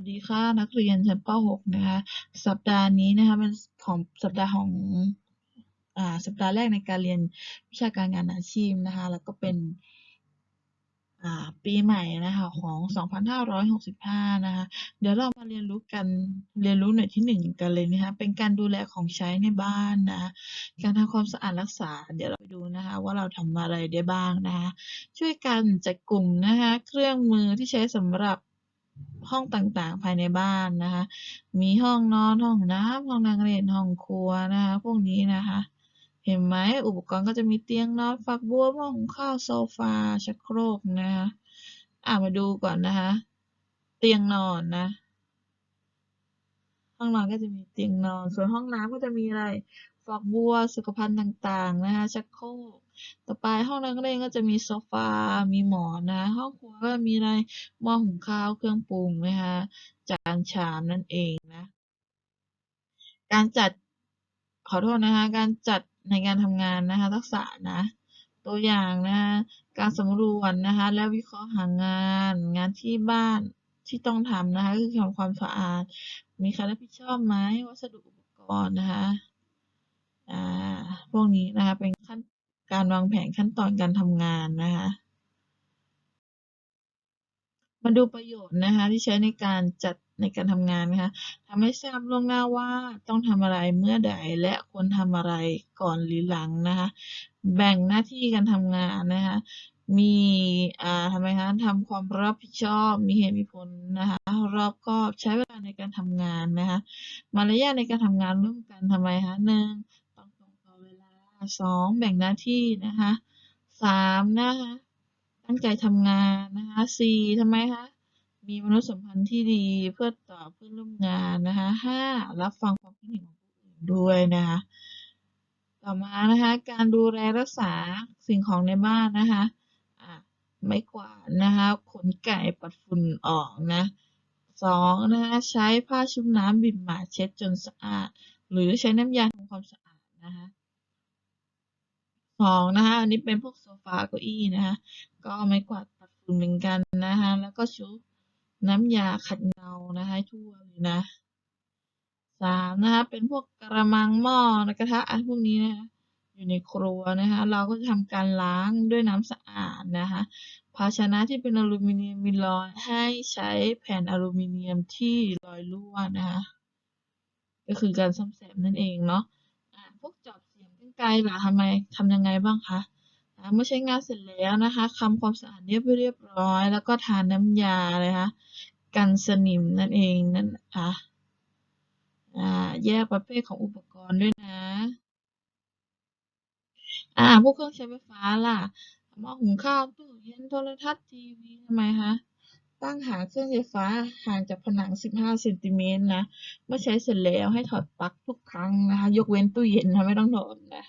วัสดีค่ะนักเรียนชั้นป .6 นะคะสัปดาห์นี้นะคะเป็นของสัปดาห์ของอ่าสัปดาห์แรกในการเรียนวิชาการงานอาชีพนะคะแล้วก็เป็นอ่าปีใหม่นะคะของ 2565 นะคะเดี๋ยวเรามาเรียนรู้กันเรียนรู้หน่วยที่หนึ่งกันเลยนะคะเป็นการดูแลของใช้ในบ้านนะคะการทำความสะอาดรักษา เดี๋ยวเราไปดูนะคะว่าเราทำอะไรได้บ้างนะคะช่วยกันจัดกลุ่มนะคะเครื่องมือที่ใช้สำหรับ ห้องต่างๆ ภายในบ้านนะคะ มีห้องนอน ห้องน้ำห้องนั่งเล่น ห้องครัวนะคะ พวกนี้นะคะ เห็นไหมอุปกรณ์ก็จะมีเตียงนอนฝักบัวหม้อหุงข้าวโซฟาชักโครกนะคะอ่ามาดูก่อนนะคะ เตียงนอนนะ ห้องนอนก็จะมีเตียงนอน ส่วนห้องน้ำก็จะมีอะไร ฝักบัวสุขภัณฑ์ต่างๆนะคะชักโครกต่อไปห้องนั่งเล่นก็จะมีโซฟา มีหมอนนะคะห้องครัวก็มีอะไรหม้อหุงข้าวเครื่องปรุงนะคะจานชามนั่นเองนะ การจัดขอโทษนะคะการจัดในการทำงานนะคะทักษะนะตัวอย่างนะคะการสำรวจนะคะและวิเคราะห์หางาน งานที่บ้านที่ต้องทำนะคะคือทำความสะอาด มีใครรับผิดชอบไหมวัสดุอุปกรณ์นะคะ พวกนี้นะคะ เป็นขั้นการวางแผนขั้นตอนการทำงานนะคะ มาดูประโยชน์นะคะ ที่ใช้ในการจัดในการทำงานนะคะทำให้ทราบล่วงหน้าว่าต้องทำอะไรเมื่อใดและควรทำอะไรก่อนหรือหลังนะคะ แบ่งหน้าที่การทำงานนะคะ มีอ่าทำไมคะทำความรับผิดชอบ มีเหตุมีผลนะคะ รอบคอบใช้เวลาในการทำงานนะคะ มารยาทในการทำงานร่วมกันทำไมคะหนึ่ง สองแบ่งหน้าที่นะคะสามนะคะตั้งใจทำงานนะคะสี่ทำไมคะมีมนุษยสัมพันธ์ที่ดีเพื่อต่อเพื่อนร่วมงานนะคะห้ารับฟังความคิดเห็นของผู้อื่นด้วยนะคะต่อมานะคะการดูแลรักษาสิ่งของในบ้านนะคะอะไม้กวาดนะคะขนไก่ปัดฝุ่นออกนะสองนะคะใช้ผ้าชุบน้ำบิดหมาเช็ดจนสะอาด หรือใช้น้ำยาทำความสะอาดนะคะ สองนะคะอันนี้เป็นพวกโซฟาเก้าอี้นะคะก็ไม้กวาดปัดฝุ่นเหมือนกันนะคะแล้วก็ชุบน้ำยาขัดเงานะคะทั่วเลยนะสามนะคะเป็นพวกกระมังหม้อและกระทะอันพวกนี้นะคะอยู่ในครัวนะคะเราก็จะทำการล้างด้วยน้ำสะอาดนะคะภาชนะที่เป็นอลูมิเนียมมีรอยให้ใช้แผ่นอลูมิเนียมที่รอยรั่วนะคะก็คือการซ่อมแซมนั่นเองเนาะอะพวกจอบ เสียมกรรไกรล่ะทำไมทำยังไงบ้างคะอะเมื่อใช้งานเสร็จแล้วนะคะทำความสะอาดเรียบเรียบร้อย แล้วก็ทาน้ำยาเลยคะกันสนิมนั่นเองนั่นนะคะอ่าแยกประเภทของอุปกรณ์ด้วยนะอ่าพวกเครื่องใช้ไฟฟ้าล่ะหม้อหุงข้าวตู้เย็นโทรทัศน์ทีวีทำไมคะ ตั้งหาเครื่องไฟฟ้าห่างจากผนัง 15เซนติเมตรนะ เมื่อใช้เสร็จแล้วให้ถอดปลั๊กทุกครั้งนะคะ ยกเว้นตู้เย็นนะไม่ต้องถอดนะ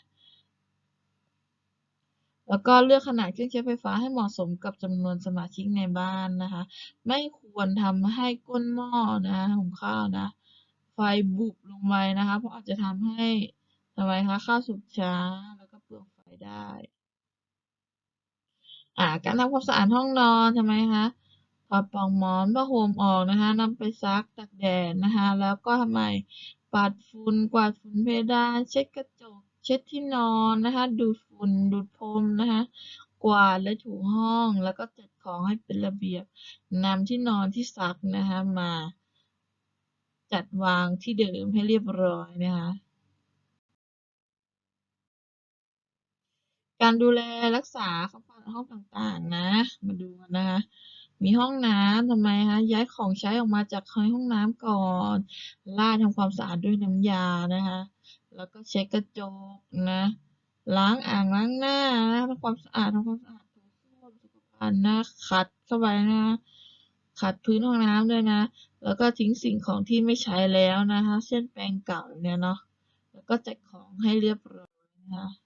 แล้วก็เลือกขนาดเครื่องใช้ไฟฟ้าให้เหมาะสมกับจำนวนสมาชิกในบ้านนะคะ ไม่ควรทำให้ก้นหม้อนะหุงข้าวนะ ไฟบุบลงไปนะคะ เพราะอาจจะทำให้ทำไมคะข้าวสุกช้าแล้วก็เปลืองไฟได้ อ่า การทำความสะอาดห้องนอนทำไมคะ ถอดปอกหมอนผ้าห่มออกนะคะนำไปซักตากแดดนะคะแล้วก็ทำไมปัดฝุ่นกวาดฝุ่นเพดานเช็ดกระจก เช็ดที่นอนนะคะดูดฝุ่นดูดพรมนะคะกวาดและถูห้องแล้วก็จัดของให้เป็นระเบียบนำที่นอนที่ซักนะคะมา จัดวางที่เดิมให้เรียบร้อยนะคะการดูแลรักษาความสะอาดห้องต่างๆนะ มาดูกันนะคะ มีห้องน้ำทำไมคะย้ายของใช้ออกมาจากห้องน้ำก่อนล่าทำความสะอาดด้วยน้ำยานะคะแล้วก็เช็ดกระจกนะล้างอ่างล้างหน้านะทำความสะอาดทำความสะอาดถูส้วมสุขภัณฑ์นะขัดเข้าไปนะขัดพื้นห้องน้ำด้วยนะ แล้วก็ทิ้งสิ่งของที่ไม่ใช้แล้วนะคะ เช่นแปรงเก่าเนี่ยเนาะแล้วก็จัดของให้เรียบร้อยนะคะ